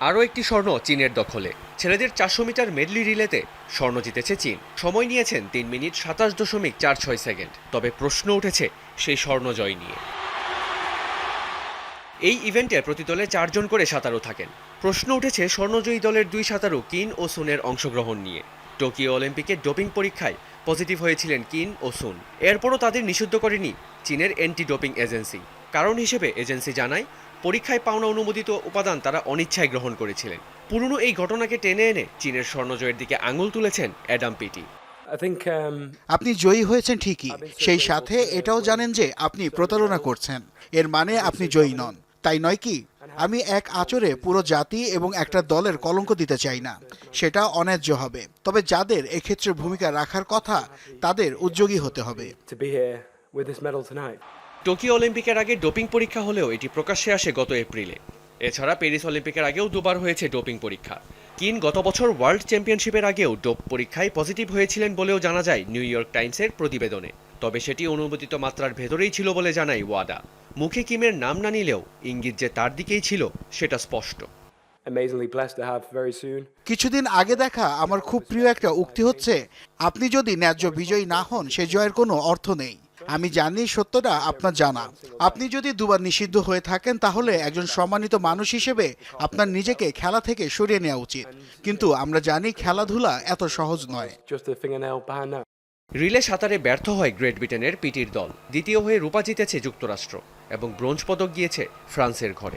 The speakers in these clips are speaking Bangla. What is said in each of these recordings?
আরও একটি স্বর্ণ চীনের দখলে। ছেলেদের চারশো মিটার মেডলি রিলেতে স্বর্ণ জিতেছে চীন। সময় নিয়েছেন তিন মিনিট সাতাশ দশমিক চার ছয় সেকেন্ড। তবে প্রশ্ন উঠেছে সেই স্বর্ণ জয় নিয়ে। এই ইভেন্টে প্রতি দলে চারজন করে সাঁতারু থাকেন। প্রশ্ন উঠেছে স্বর্ণজয়ী দলের দুই সাঁতারু কিন ও সুনের অংশগ্রহণ নিয়ে। টোকিও অলিম্পিকে ডোপিং পরীক্ষায় পজিটিভ হয়েছিলেন কিন ও সুন। এরপরও তাদের নিষিদ্ধ করেনি চীনের অ্যান্টি ডোপিং এজেন্সি। কারণ হিসেবে এজেন্সি জানায় পরীক্ষায় পাওনা অনুমোদিত উপাদান তারা অনিচ্ছায় গ্রহণ করেছিলেন। পুরনো এই ঘটনাকে টেনে এনে চীনের স্বর্ণজয়ের দিকে আঙুল তুলেছেন অ্যাডাম পিটি। Um, আপনি জয়ী হয়েছেন ঠিকই। সেই সাথে এটাও জানেন যে আপনি প্রতারণা করছেন। এর মানে আপনি জয়ী নন। তাই নয় কি? আমি এক আচরে পুরো জাতি এবং একটা দলের কলঙ্ক দিতে চাই না। সেটা অন্যায্য হবে। তবে যাদের এক্ষেত্রে ভূমিকা রাখার কথা তাদের উদ্যোগী হতে হবে। টোকিও অলিম্পিকের আগে ডোপিং পরীক্ষা হলেও এটি প্রকাশ্যে আসে গত এপ্রিলে। এছাড়া প্যারিস অলিম্পিকের আগেও দুবার হয়েছে ডোপিং পরীক্ষা। কিন গত বছর ওয়ার্ল্ড চ্যাম্পিয়নশিপের আগেও ডোপ পরীক্ষায় পজিটিভ হয়েছিলেন বলেও জানা যায় নিউ ইয়র্ক টাইমসের প্রতিবেদনে। তবে সেটি অনুমোদিত মাত্রার ভেতরেই ছিল বলে জানায় ওয়াদা। মুখে কিমের নাম না নিলেও ইঙ্গিত যে তার দিকেই ছিল সেটা স্পষ্ট। Amazingly blessed to have very কিছুদিন আগে দেখা আমার খুব প্রিয় একটা উক্তি হচ্ছে আপনি যদি ন্যায্য বিজয়ী না হন সে জয়ের কোনো অর্থ নেই। আমি জানি সত্যটা আপনার জানা। আপনি যদি দুবার নিষিদ্ধ হয়ে থাকেন তাহলে একজন সম্মানিত মানুষ হিসেবে আপনার নিজেকে খেলা থেকে সরিয়ে নেওয়া উচিত। কিন্তু আমরা জানি খেলাধুলা এত সহজ নয়. রিলে সাঁতারে ব্যর্থ হয় গ্রেট ব্রিটেনের পিটির দল। দ্বিতীয় হয়ে রূপা জিতেছে যুক্তরাষ্ট্র এবং ব্রোঞ্জ পদক গিয়েছে ফ্রান্সের ঘরে।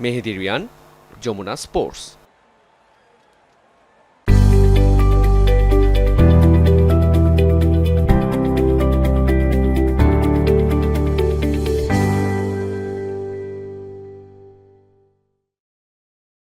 মেহেদি রিয়ান যমুনা স্পোর্টস।